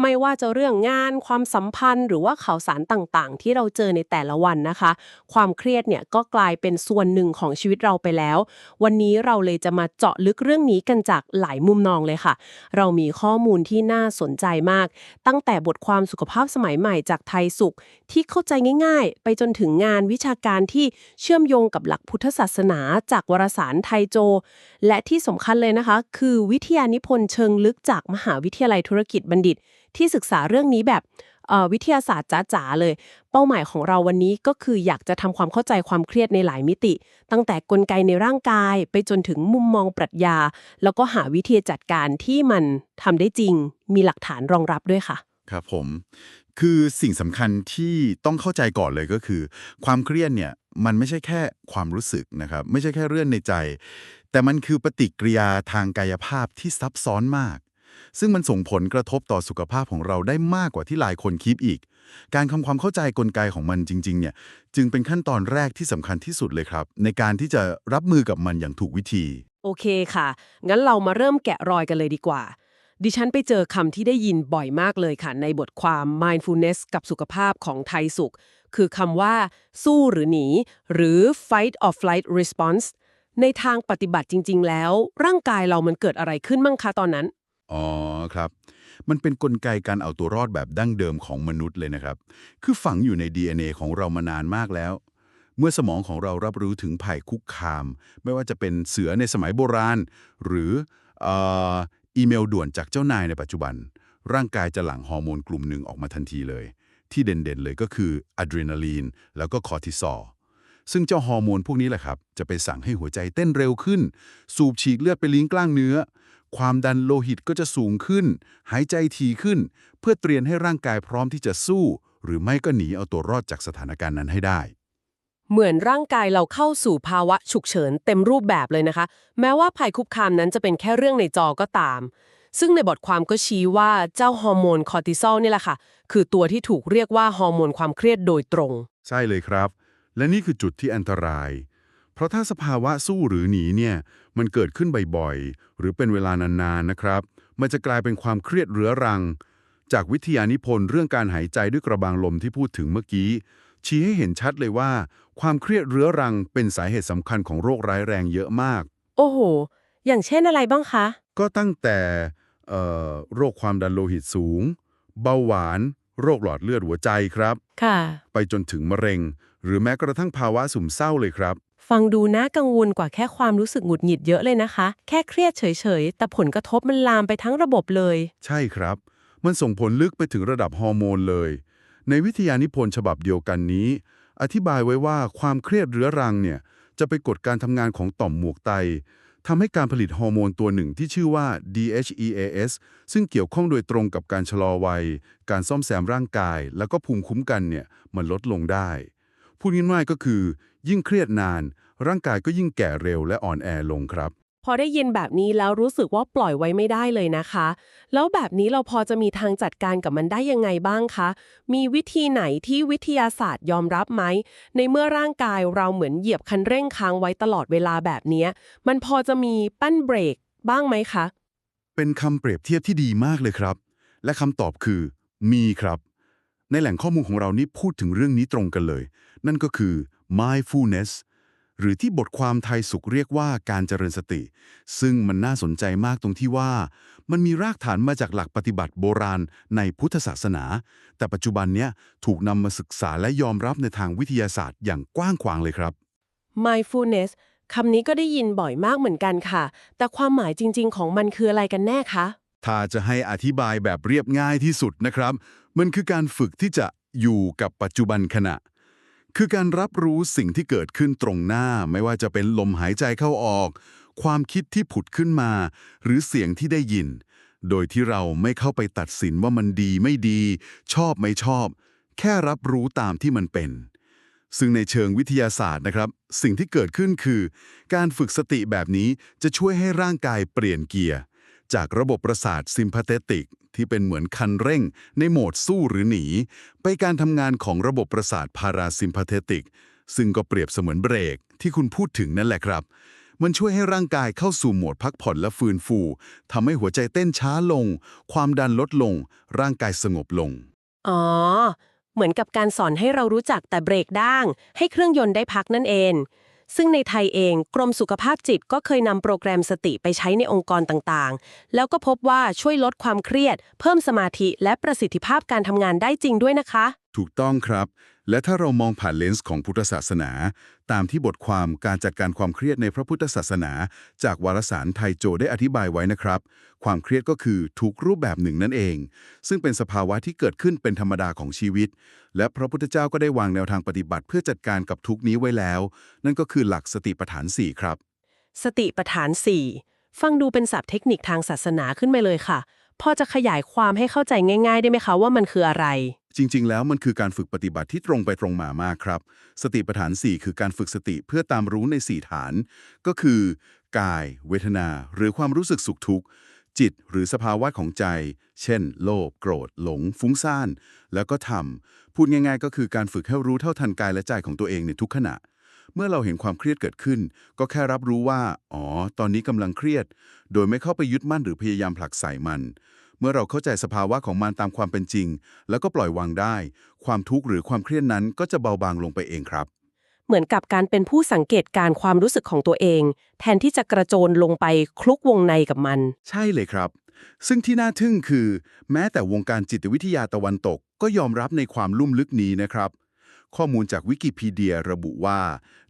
ไม่ว่าจะเรื่องงาน ความสัมพันธ์ หรือว่าข่าวสารต่างๆ ที่เราเจอในแต่ละวันนะคะ ความเครียดเนี่ยก็กลายเป็นส่วนหนึ่งของชีวิตเราไปแล้ว วันนี้เราเลยจะมาเจาะลึกเรื่องนี้กันจากหลายมุมมองเลยค่ะ เรามีข้อมูลที่น่าสนใจมาก ตั้งแต่บทความสุขภาพสมัยใหม่จากไทยสุข ที่เข้าใจง่ายๆ ไปจนถึงงานวิชาการที่เชื่อมโยงกับหลักพุทธศาสนา จากวารสารไทยโจ และที่สำคัญเลยนะคะ คือวิทยานิพนธ์เชิงลึกจากมหาวิทยาลัยธุรกิจบัณฑิต ที่ศึกษาเรื่องนี้แบบวิทยาศาสตร์จ๋าๆเลย เป้าหมายของเราวันนี้ก็คืออยากจะทำความเข้าใจความเครียดในหลายมิติ ตั้งแต่กลไกในร่างกาย ไปจนถึงมุมมองปรัชญา แล้วก็หาวิธีจัดการที่มันทำได้จริง มีหลักฐานรองรับด้วยค่ะ ครับผม คือสิ่งสำคัญที่ต้องเข้าใจก่อนเลยก็คือ ความเครียดเนี่ยมันไม่ใช่แค่ความรู้สึกนะครับ ไม่ใช่แค่เรื่องในใจ แต่มันคือปฏิกิริยาทางกายภาพที่ซับซ้อนมาก ซึ่งมันส่งผลกระทบต่อสุขภาพของเราได้มากกว่าที่หลายคนคิดอีก การทำความเข้าใจกลไกของมันจริง ๆ เนี่ยจึงเป็นขั้นตอนแรกที่สำคัญที่สุดเลยครับ ในการที่จะรับมือกับมันอย่างถูกวิธี โอเคค่ะ งั้นเรามาเริ่มแกะรอยกันเลยดีกว่า ดิฉันไปเจอคำที่ได้ยินบ่อยมากเลยค่ะ ในบทความ mindfulness กับสุขภาพของไทยสุข คือคำว่าสู้หรือหนี หรือ fight or flight response ในทางปฏิบัติจริง ๆ แล้ว ร่างกายเรามันเกิดอะไรขึ้นมั่งคะตอนนั้น อ๋อครับ มันเป็นนกลไกการเอาตัวรอดแบบดั้งเดิมของมนุษย์เลยนะครับ คือฝังอยู่ใน DNA ของเรามานานมากแล้ว เมื่อสมองของเรารับรู้ถึงภัยคุกคาม ไม่ว่าจะเป็นเสือในสมัยโบราณ หรือเอ่ออีเมลด่วนจากเจ้านายในปัจจุบัน ร่างกายจะหลั่งฮอร์โมนกลุ่มหนึ่งออกมาทันทีเลย ที่เด่นๆเลยก็คืออะดรีนาลีนแล้วก็คอร์ติซอลซึ่งเจ้าฮอร์โมนพวกนี้แหละครับ จะไปสั่งให้หัวใจเต้นเร็วขึ้น สูบฉีดเลือดไปเลี้ยงกล้างเนื้อ ความดันโลหิตก็จะสูงขึ้น หายใจทีขึ้น เพื่อเตรียมให้ร่างกายพร้อมที่จะสู้ หรือไม่ก็หนีเอาตัวรอดจากสถานการณ์นั้นให้ได้ เหมือนร่างกายเราเข้าสู่ภาวะฉุกเฉินเต็มรูปแบบเลยนะคะ แม้ว่าภัยคุกคามนั้นจะเป็นแค่เรื่องในจอก็ตาม ซึ่งในบทความก็ชี้ว่าเจ้าฮอร์โมนคอร์ติซอลนี่แหละค่ะ คือตัวที่ถูกเรียกว่าฮอร์โมนความเครียดโดยตรง ใช่เลยครับ และนี่คือจุดที่อันตราย เพราะถ้าสภาวะสู้หรือหนีเนี่ยมันเกิดขึ้นบ่อยๆ หรือเป็นเวลานานๆนะครับ มันจะกลายเป็นความเครียดเรื้อรัง จากวิทยานิพนธ์เรื่องการหายใจด้วยกระบางลมที่พูดถึงเมื่อกี้ ชี้ให้เห็นชัดเลยว่า ความเครียดเรื้อรังเป็นสาเหตุสำคัญของโรคร้ายแรงเยอะมาก โอ้โห อย่างเช่นอะไรบ้างคะ ก็ตั้งแต่เอ่อโรคความดันโลหิตสูง เบาหวาน โรคหลอดเลือดหัวใจครับ ค่ะ ไปจนถึงมะเร็ง หรือแม้กระทั่งภาวะซึมเศร้าเลยครับ ฟังดูน่ากังวลกว่าแค่ความรู้สึกหงุดหงิดเยอะเลยนะคะ แค่เครียดเฉยๆ แต่ผลกระทบมันลามไปทั้งระบบเลย ใช่ครับ มันส่งผลลึกไปถึงระดับฮอร์โมนเลย ในวิทยานิพนธ์ฉบับเดียวกันนี้ อธิบายไว้ว่าความเครียดเรื้อรังเนี่ยจะไปกดการทำงานของต่อมหมวกไตทำให้การผลิตฮอร์โมนตัวหนึ่งที่ชื่อว่า DHEAS ซึ่งเกี่ยวข้องโดยตรงกับการชะลอวัย การซ่อมแซมร่างกาย แล้วก็ภูมิคุ้มกันเนี่ยมันลดลงได้ พูดง่ายๆก็คือ ยิ่งเครียดนาน ร่างกายก็ยิ่งแก่เร็วและอ่อนแอลงครับ พอได้ยินแบบนี้แล้วรู้สึกว่าปล่อยไว้ไม่ได้เลยนะคะ แล้วแบบนี้เราพอจะมีทางจัดการกับมันได้ยังไงบ้างคะ มีวิธีไหนที่วิทยาศาสตร์ยอมรับไหม ในเมื่อร่างกายเราเหมือนเหยียบคันเร่งค้างไว้ตลอดเวลาแบบเนี้ยมันพอจะมีปั้นเบรกบ้างไหมคะ เป็นคำเปรียบเทียบที่ดีมากเลยครับ และคำตอบคือ มีครับ ในแหล่งข้อมูลของเรานี่พูดถึงเรื่องนี้ตรงกันเลย นั่นก็คือ mindfulness หรือที่บทความไทยสุขเรียกว่าการเจริญสติ ซึ่งมันน่าสนใจมากตรงที่ว่า มันมีรากฐานมาจากหลักปฏิบัติโบราณในพุทธศาสนา แต่ปัจจุบันเนี้ยถูกนำมาศึกษาและยอมรับในทางวิทยาศาสตร์อย่างกว้างขวางเลยครับ mindfulness คำนี้ก็ได้ยินบ่อยมากเหมือนกันค่ะ แต่ความหมายจริง ๆ ของมันคืออะไรกันแน่คะ ถ้าจะให้อธิบายแบบเรียบง่ายที่สุดนะครับ มันคือการฝึกที่จะอยู่กับปัจจุบันขณะ คือการรับรู้สิ่งที่เกิดขึ้นตรงหน้า ไม่ว่าจะเป็นลมหายใจเข้าออก ความคิดที่ผุดขึ้นมา หรือเสียงที่ได้ยิน โดยที่เราไม่เข้าไปตัดสินว่ามันดีไม่ดี ชอบไม่ชอบ แค่รับรู้ตามที่มันเป็น ซึ่งในเชิงวิทยาศาสตร์นะครับ สิ่งที่เกิดขึ้นคือ การฝึกสติแบบนี้จะช่วยให้ร่างกายเปลี่ยนเกียร์ จากระบบประสาทซิมพาเทติก ที่เป็นเหมือนคันเร่ง ในโหมดสู้หรือหนี ไปการทำงานของระบบประสาทพาราซิมพาเทติก ซึ่งก็เปรียบเสมือนเบรก ที่คุณพูดถึงนั่นแหละครับ มันช่วยให้ร่างกายเข้าสู่โหมดพักผ่อนและฟื้นฟูทำให้หัวใจเต้นช้าลง ความดันลดลง ร่างกายสงบลง อ๋อ เหมือนกับการสอนให้เรารู้จักแต่เบรกด้าง ให้เครื่องยนต์ได้พักนั่นเอง ซึ่งในไทยเองกรมสุขภาพจิตก็เคยนำโปรแกรมสติไปใช้ในองค์กรต่างๆ แล้วก็พบว่าช่วยลดความเครียด เพิ่มสมาธิและประสิทธิภาพการทำงานได้จริงด้วยนะคะ ถูกต้องครับ และถ้าเรามองผ่านเลนส์ของพุทธศาสนา ตามที่บทความการจัดการความเครียดในพระพุทธศาสนา จากวารสารไทโจได้อธิบายไว้นะครับ ความเครียดก็คือทุกรูปแบบหนึ่งนั่นเอง ซึ่งเป็นสภาวะที่เกิดขึ้นเป็นธรรมดาของชีวิต และพระพุทธเจ้าก็ได้วางแนวทางปฏิบัติเพื่อจัดการกับทุกนี้ไว้แล้ว นั่นก็คือหลักสติปัฏฐานสี่ครับ สติปัฏฐาน 4 ฟังดูเป็นศัพท์เทคนิคทางศาสนาขึ้นมาเลยค่ะพอจะขยายความให้เข้าใจง่าย ๆ ได้ไหมคะว่ามันคืออะไร จริง ๆ แล้วมันคือการฝึกปฏิบัติที่ตรงไปตรงมามากครับ สติปัฏฐาน 4 คือการฝึกสติเพื่อตามรู้ใน 4 ฐาน ก็คือ กาย เวทนา หรือความรู้สึกสุขทุกข์ จิตหรือสภาวะของใจ เช่น โลภโกรธ หลง ฟุ้งซ่าน แล้วก็ธรรมพูดง่าย ๆ ก็คือการฝึกให้รู้เท่าทันกายและใจของตัวเองในทุกขณะเมื่อเราเห็นความเครียดเกิดขึ้น ก็แค่รับรู้ว่า อ๋อ ตอนนี้กำลังเครียด โดยไม่เข้าไปยึดมั่นหรือพยายามผลักใส่มัน เมื่อเราเข้าใจสภาวะของมันตามความเป็นจริง แล้วก็ปล่อยวางได้ ความทุกข์หรือความเครียดนั้นก็จะเบาบางลงไปเองครับ เหมือนกับการเป็นผู้สังเกตการณ์ความรู้สึกของตัวเอง แทนที่จะกระโจนลงไปคลุกวงในกับมัน ใช่เลยครับ ซึ่งที่น่าทึ่งคือ แม้แต่วงการจิตวิทยาตะวันตกก็ยอมรับในความลุ่มลึกนี้นะครับ ข้อมูลจากวิกิพีเดียระบุว่า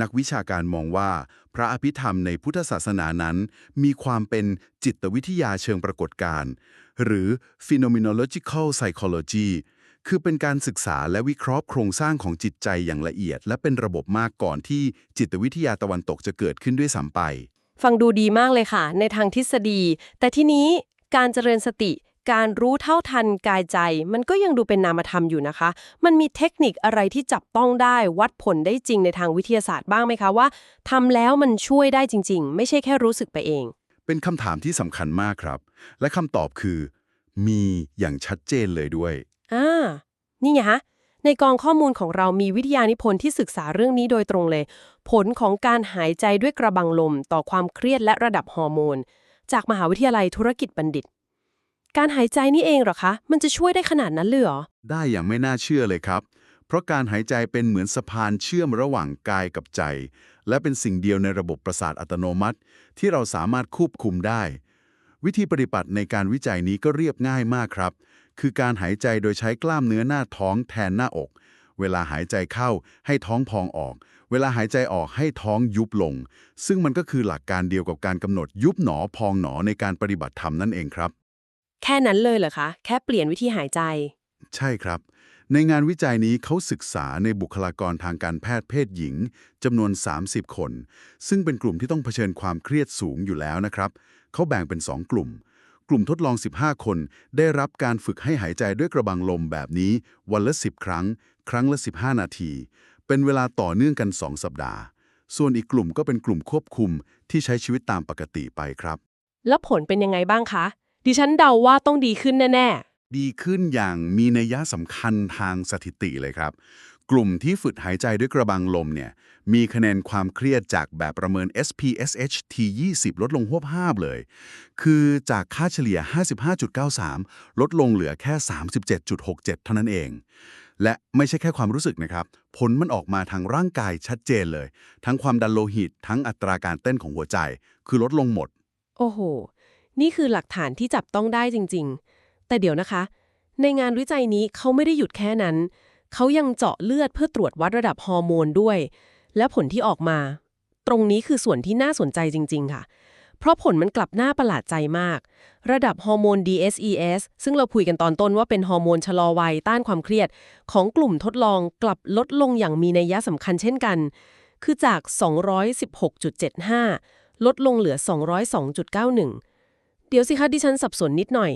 นักวิชาการมองว่า พระอภิธรรมในพุทธศาสนานั้น มีความเป็นจิตวิทยาเชิงปรากฏการณ์หรือ phenomenological psychology คือเป็นการศึกษาและวิเคราะห์โครงสร้างของจิตใจอย่างละเอียด และเป็นระบบมากก่อนที่จิตวิทยาตะวันตกจะเกิดขึ้นด้วยซ้ำไป ฟังดูดีมากเลยค่ะ ในทางทฤษฎี แต่ที่นี้การเจริญสติ การรู้เท่าทันกายใจ มันก็ยังดูเป็นนามธรรมอยู่นะคะ มันมีเทคนิคอะไรที่จับต้องได้วัดผลได้จริงในทางวิทยาศาสตร์บ้างไหมคะว่าทำแล้วมันช่วยได้จริง ๆ ไม่ใช่แค่รู้สึกไปเอง เป็นคำถามที่สำคัญมากครับ และคำตอบคือ มีอย่างชัดเจนเลยด้วยอ่านี่ไงฮะในกองข้อมูลของเรามีวิทยานิพนธ์ที่ศึกษาเรื่องนี้โดยตรงเลย ผลของการหายใจด้วยกระบังลม ต่อความเครียดและระดับฮอร์โมน จากมหาวิทยาลัยธุรกิจบัณฑิต การหายใจนี่เองเหรอคะ มันจะช่วยได้ขนาดนั้นเลยเหรอ ได้อย่างไม่น่าเชื่อเลยครับ เพราะการหายใจเป็นเหมือนสะพานเชื่อมระหว่างกายกับใจ และเป็นสิ่งเดียวในระบบประสาทอัตโนมัติ ที่เราสามารถควบคุมได้ วิธีปฏิบัติในการวิจัยนี้ก็เรียบง่ายมากครับ คือการหายใจโดยใช้กล้ามเนื้อหน้าท้องแทนหน้าอก เวลาหายใจเข้าให้ท้องพองออก เวลาหายใจออกให้ท้องยุบลง ซึ่งมันก็คือหลักการเดียวกับการกำหนดยุบหนอพองหนอในการปฏิบัติธรรมนั่นเองครับ แค่นั้นเลยเหรอคะ แค่เปลี่ยนวิธีหายใจ ใช่ครับ ในงานวิจัยนี้เขาศึกษาในบุคลากรทางการแพทย์เพศหญิงจำนวน 30 คน ซึ่งเป็นกลุ่มที่ต้องเผชิญความเครียดสูงอยู่แล้วนะครับ เขาแบ่งเป็น 2 กลุ่ม กลุ่มทดลอง 15 คน ได้รับการฝึกให้หายใจด้วยกระบังลมแบบนี้ วันละ 10 ครั้ง ครั้งละ 15 นาที เป็นเวลาต่อเนื่องกัน 2 สัปดาห์ ส่วนอีกกลุ่มก็เป็นกลุ่มควบคุมที่ใช้ชีวิตตามปกติไปครับ แล้วผลเป็นยังไงบ้างคะ ดิฉันเดาว่าต้องดีขึ้นแน่ดีขึ้นอย่างมีนัยยะสำคัญทางสถิติเลยครับ กลุ่มที่ฝึกหายใจด้วยกระบังลมเนี่ย มีคะแนนความเครียดจากแบบประเมิน SPSH T20 ลดลงหวบห้าบเลย คือจากค่าเฉลี่ย 55.93 ลดลงเหลือแค่ 37.67 เท่านั้นเอง และไม่ใช่แค่ความรู้สึกนะครับ ผลมันออกมาทางร่างกายชัดเจนเลย ทั้งความดันโลหิต ทั้งอัตราการเต้นของหัวใจ คือลดลงหมดๆโอ้โห นี่คือหลักฐานที่จับต้องได้จริง ๆ แต่เดี๋ยวนะคะ ในงานวิจัยนี้เขาไม่ได้หยุดแค่นั้น เขายังเจาะเลือดเพื่อตรวจวัดระดับฮอร์โมนด้วย และผลที่ออกมา ตรงนี้คือส่วนที่น่าสนใจจริง ๆ ค่ะ เพราะผลมันกลับน่าประหลาดใจมาก ระดับฮอร์โมน DSES ซึ่งเราคุยกันตอนต้นว่าเป็นฮอร์โมนชะลอวัยต้านความเครียด ของกลุ่มทดลองกลับลดลงอย่างมีนัยยะสำคัญเช่นกัน คือจาก 216.75 ลดลงเหลือ 202.91 เดี๋ยวสิคะดิฉันสับสนนิดหน่อย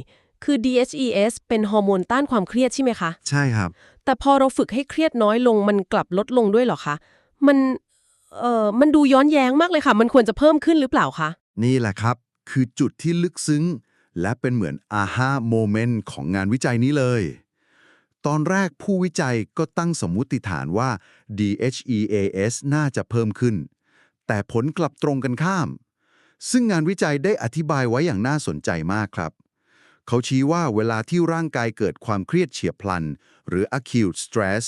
คือ DHES เป็นฮอร์โมนต้านความเครียดใช่ไหมคะ ใช่ครับ แต่พอเราฝึกให้เครียดน้อยลงมันกลับลดลงด้วยเหรอคะ มัน เอ่อ มันดูย้อนแย้งมากเลยค่ะ มันควรจะเพิ่มขึ้นหรือเปล่าคะ นี่แหละครับ คือจุดที่ลึกซึ้ง และเป็นเหมือนอาฮาโมเมนต์ของงานวิจัยนี้เลย ตอนแรกผู้วิจัยก็ตั้งสมมุติฐานว่า DHEAS น่าจะเพิ่มขึ้นแแต่ผลกลับตรงกันข้าม ซึ่งงานวิจัยได้อธิบายไว้อย่างน่าสนใจมากครับ เขาชี้ว่าเวลาที่ร่างกายเกิดความเครียดเฉียบพลัน หรือ acute stress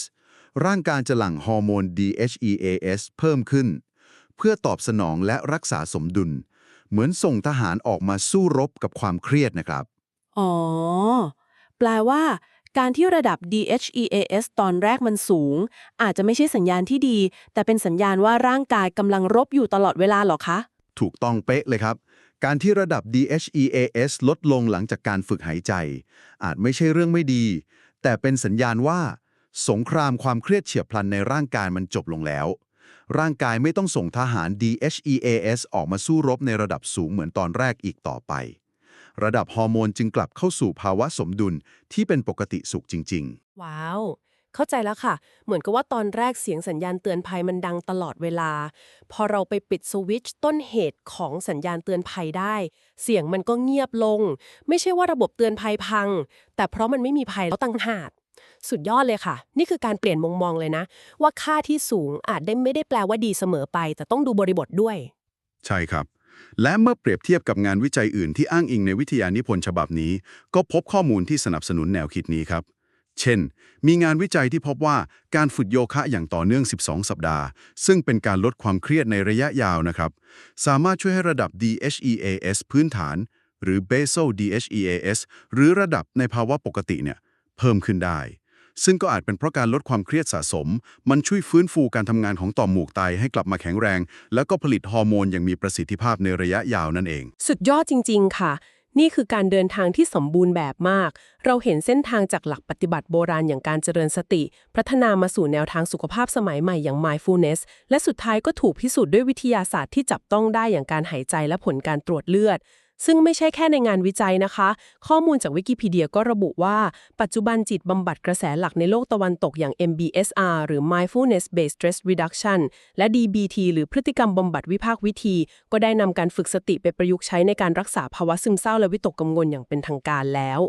ร่างกายจะหลั่งฮอร์โมน DHEAS เพิ่มขึ้น เพื่อตอบสนองและรักษาสมดุล เหมือนส่งทหารออกมาสู้รบกับความเครียดนะครับ อ๋อ แปลว่า การที่ระดับ DHEAS ตอนแรกมันสูง อาจจะไม่ใช่สัญญาณที่ดี แต่เป็นสัญญาณว่าร่างกายกำลังรบอยู่ตลอดเวลาหรอคะ ถูกต้องเป๊ะเลยครับ การที่ระดับ DHEAS ลดลงหลังจากการฝึกหายใจ อาจไม่ใช่เรื่องไม่ดี แต่เป็นสัญญาณว่า สงครามความเครียดเฉียบพลันในร่างกายมันจบลงแล้ว ร่างกายไม่ต้องส่งทหาร DHEAS ออกมาสู้รบในระดับสูงเหมือนตอนแรกอีกต่อไป ระดับฮอร์โมนจึงกลับเข้าสู่ภาวะสมดุลที่เป็นปกติสุขจริง ๆ ว้าว เข้าใจแล้วค่ะ เหมือนกับว่าตอนแรกเสียงสัญญาณเตือนภัยมันดังตลอดเวลา พอเราไปปิดสวิตช์ต้นเหตุของสัญญาณเตือนภัยได้ เสียงมันก็เงียบลง ไม่ใช่ว่าระบบเตือนภัยพัง แต่เพราะมันไม่มีภัยแล้วตั้งหากสุดยอดเลยค่ะ นี่คือการเปลี่ยนมุมมองเลยนะ ว่าค่าที่สูงอาจได้ไม่ได้แปลว่าดีเสมอไป แต่ต้องดูบริบทด้วย ใช่ครับ และเมื่อเปรียบเทียบกับงานวิจัยอื่นที่อ้างอิงในวิทยานิพนธ์ฉบับนี้ ก็พบข้อมูลที่สนับสนุนแนวคิดนี้ครับ เช่น มีงานวิจัยที่พบว่าการฝึกโยคะอย่างต่อเนื่อง 12 สัปดาห์ ซึ่งเป็นการลดความเครียดในระยะยาวนะครับ สามารถช่วยให้ระดับ DHEAS พื้นฐาน หรือ basal DHEAS หรือระดับในภาวะปกติเนี่ยเพิ่มขึ้นได้ ซึ่งก็อาจเป็นเพราะการลดความเครียดสะสม มันช่วยฟื้นฟูการทำงานของต่อมหมูกไตให้กลับมาแข็งแรง แล้วก็ผลิตฮอร์โมนอย่างมีประสิทธิภาพในระยะยาวนั่นเอง สุดยอดจริง ๆ ค่ะ นี่คือการเดินทางที่สมบูรณ์แบบมาก เราเห็นเส้นทางจากหลักปฏิบัติโบราณอย่างการเจริญสติ พัฒนามาสู่แนวทางสุขภาพสมัยใหม่อย่าง mindfulness และสุดท้ายก็ถูกพิสูจน์ด้วยวิทยาศาสตร์ที่จับต้องได้อย่างการหายใจและผลการตรวจเลือด ซึ่งไม่ใช่แค่ในงานวิจัยนะคะ ข้อมูลจากวิกิพีเดียก็ระบุว่า ปัจจุบันจิตบำบัดกระแสหลักในโลกตะวันตกอย่าง MBSR หรือ Mindfulness Based Stress Reduction และ DBT หรือพฤติกรรมบำบัดวิภาควิธี ก็ได้นำการฝึกสติไปประยุกต์ใช้ในการรักษาภาวะซึมเศร้าและวิตกกังวลอย่างเป็นทางการแล้ว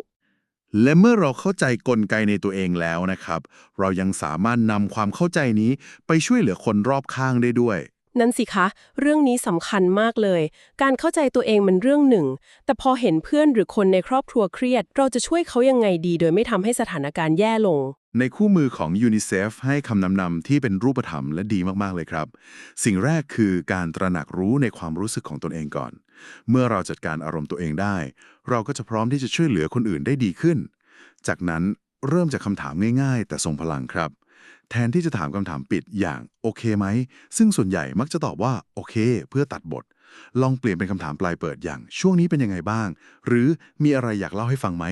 และเมื่อเราเข้าใจกลไกในตัวเองแล้วนะครับ เรายังสามารถนำความเข้าใจนี้ไปช่วยเหลือคนรอบข้างได้ด้วย นั่นสิคะ เรื่องนี้สำคัญมากเลย การเข้าใจตัวเองมันเรื่องหนึ่ง แต่พอเห็นเพื่อนหรือคนในครอบครัวเครียด เราจะช่วยเขายังไงดี โดยไม่ทำให้สถานการณ์แย่ลง ในคู่มือของ UNICEF ให้คำนำนำที่เป็นรูปธรรมและดีมากๆเลยครับ สิ่งแรกคือการตระหนักรู้ในความรู้สึกของตนเองก่อน เมื่อเราจัดการอารมณ์ตัวเองได้ เราก็จะพร้อมที่จะช่วยเหลือคนอื่นได้ดีขึ้น จากนั้นเริ่มจากคำถามง่าย ๆ แต่ทรงพลังครับ แทนที่จะถามคำถามปิดอย่างโอเคไหม ซึ่งส่วนใหญ่มักจะตอบว่าโอเค เพื่อตัดบท ลองเปลี่ยนเป็นคำถามปลายเปิดอย่างช่วงนี้เป็นยังไงบ้าง หรือมีอะไรอยากเล่าให้ฟังไหม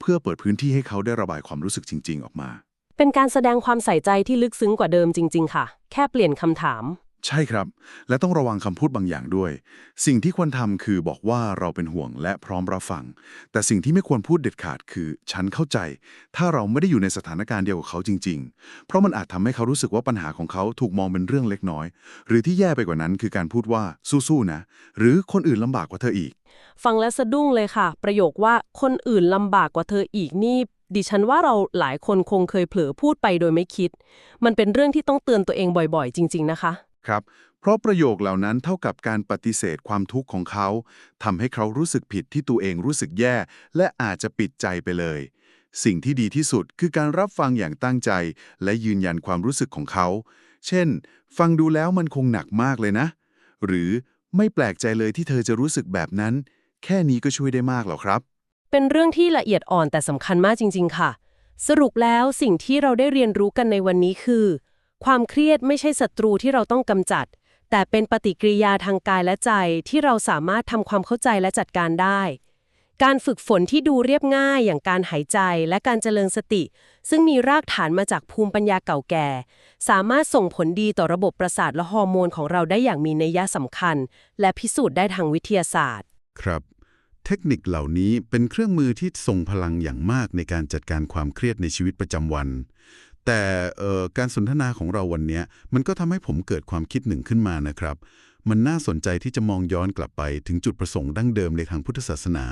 เพื่อเปิดพื้นที่ให้เขาได้ระบายความรู้สึกจริง ๆ ออกมา เป็นการแสดงความใส่ใจที่ลึกซึ้งกว่าเดิมจริง ๆ ค่ะ แค่เปลี่ยนคำถาม ใช่ครับ และต้องระวังคำพูดบางอย่างด้วย สิ่งที่ควรทำคือบอกว่าเราเป็นห่วงและพร้อมรับฟัง แต่สิ่งที่ไม่ควรพูดเด็ดขาดคือฉันเข้าใจ ถ้าเราไม่ได้อยู่ในสถานการณ์เดียวกับเขาจริง ๆ เพราะมันอาจทำให้เขารู้สึกว่าปัญหาของเขาถูกมองเป็นเรื่องเล็กน้อย หรือที่แย่ไปกว่านั้นคือการพูดว่าสู้ๆนะ หรือคนอื่นลำบากกว่าเธออีก ฟังแล้วสะดุ้งเลยค่ะ ประโยคว่าคนอื่นลำบากกว่าเธออีกนี่ดิฉันว่าเราหลายคนคงเคยเผลอพูดไปโดยไม่คิด มันเป็นเรื่องที่ต้องเตือนตัวเองบ่อยๆ จริง ๆ นะคะ ครับ เพราะประโยคเหล่านั้นเท่ากับการปฏิเสธความทุกข์ของเขาทำให้เขารู้สึกผิดที่ตัวเองรู้สึกแย่ และอาจจะปิดใจไปเลย สิ่งที่ดีที่สุดคือการรับฟังอย่างตั้งใจ และยืนยันความรู้สึกของเขา เช่น ฟังดูแล้วมันคงหนักมากเลยนะ หรือไม่แปลกใจเลยที่เธอจะรู้สึกแบบนั้น แค่นี้ก็ช่วยได้มากแล้วครับ เป็นเรื่องที่ละเอียดอ่อนแต่สำคัญมากจริง ๆ ค่ะ สรุปแล้วสิ่งที่เราได้เรียนรู้กันในวันนี้คือ ความเครียดไม่ใช่ศัตรูที่เราต้องกำจัด แต่เป็นปฏิกิริยาทางกายและใจที่เราสามารถทำความเข้าใจและจัดการได้ การฝึกฝนที่ดูเรียบง่ายอย่างการหายใจและการเจริญสติ ซึ่งมีรากฐานมาจากภูมิปัญญาเก่าแก่ สามารถส่งผลดีต่อระบบประสาทและฮอร์โมนของเราได้อย่างมีนัยยะสำคัญ และพิสูจน์ได้ทางวิทยาศาสตร์ ครับเทคนิคเหล่านี้เป็นเครื่องมือที่ทรงพลังอย่างมากในการจัดการความเครียดในชีวิตประจำวัน แต่เอ่อการสนทนาของเราวันเนี้ยมันก็ทำให้ผมเกิดความคิดหนึ่งขึ้นมานะครับ มันน่าสนใจที่จะมองย้อนกลับไปถึงจุดประสงค์ดั้งเดิมในทางพุทธศาสนา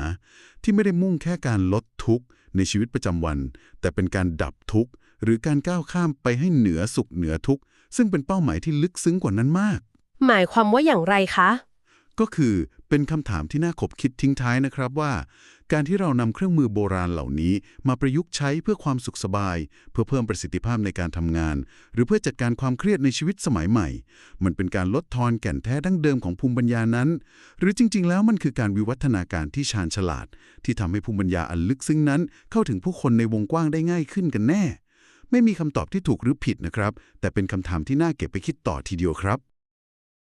ที่ไม่ได้มุ่งแค่การลดทุกข์ในชีวิตประจำวัน แต่เป็นการดับทุกข์หรือการก้าวข้ามไปให้เหนือสุขเหนือทุกข์ซึ่งเป็นเป้าหมายที่ลึกซึ้งกว่านั้นมากมหมายความว่าอย่างไรคะ ก็คือเป็นคำถามที่น่าขบคิดทิ้งท้ายนะครับว่า การที่เรานำเครื่องมือโบราณเหล่านี้มาประยุกต์ใช้เพื่อความสุขสบาย เพื่อเพิ่มประสิทธิภาพในการทำงาน หรือเพื่อจัดการความเครียดในชีวิตสมัยใหม่ มันเป็นการลดทอนแก่นแท้ดั้งเดิมของภูมิปัญญานั้น หรือจริง ๆ แล้วมันคือการวิวัฒนาการที่ชาญฉลาด ที่ทำให้ภูมิปัญญาอันลึกซึ้งนั้น เข้าถึงผู้คนในวงกว้างได้ง่ายขึ้นกันแน่ ไม่มีคำตอบที่ถูกหรือผิดนะครับ แต่เป็นคำถามที่น่าเก็บไปคิดต่อทีเดียวครับ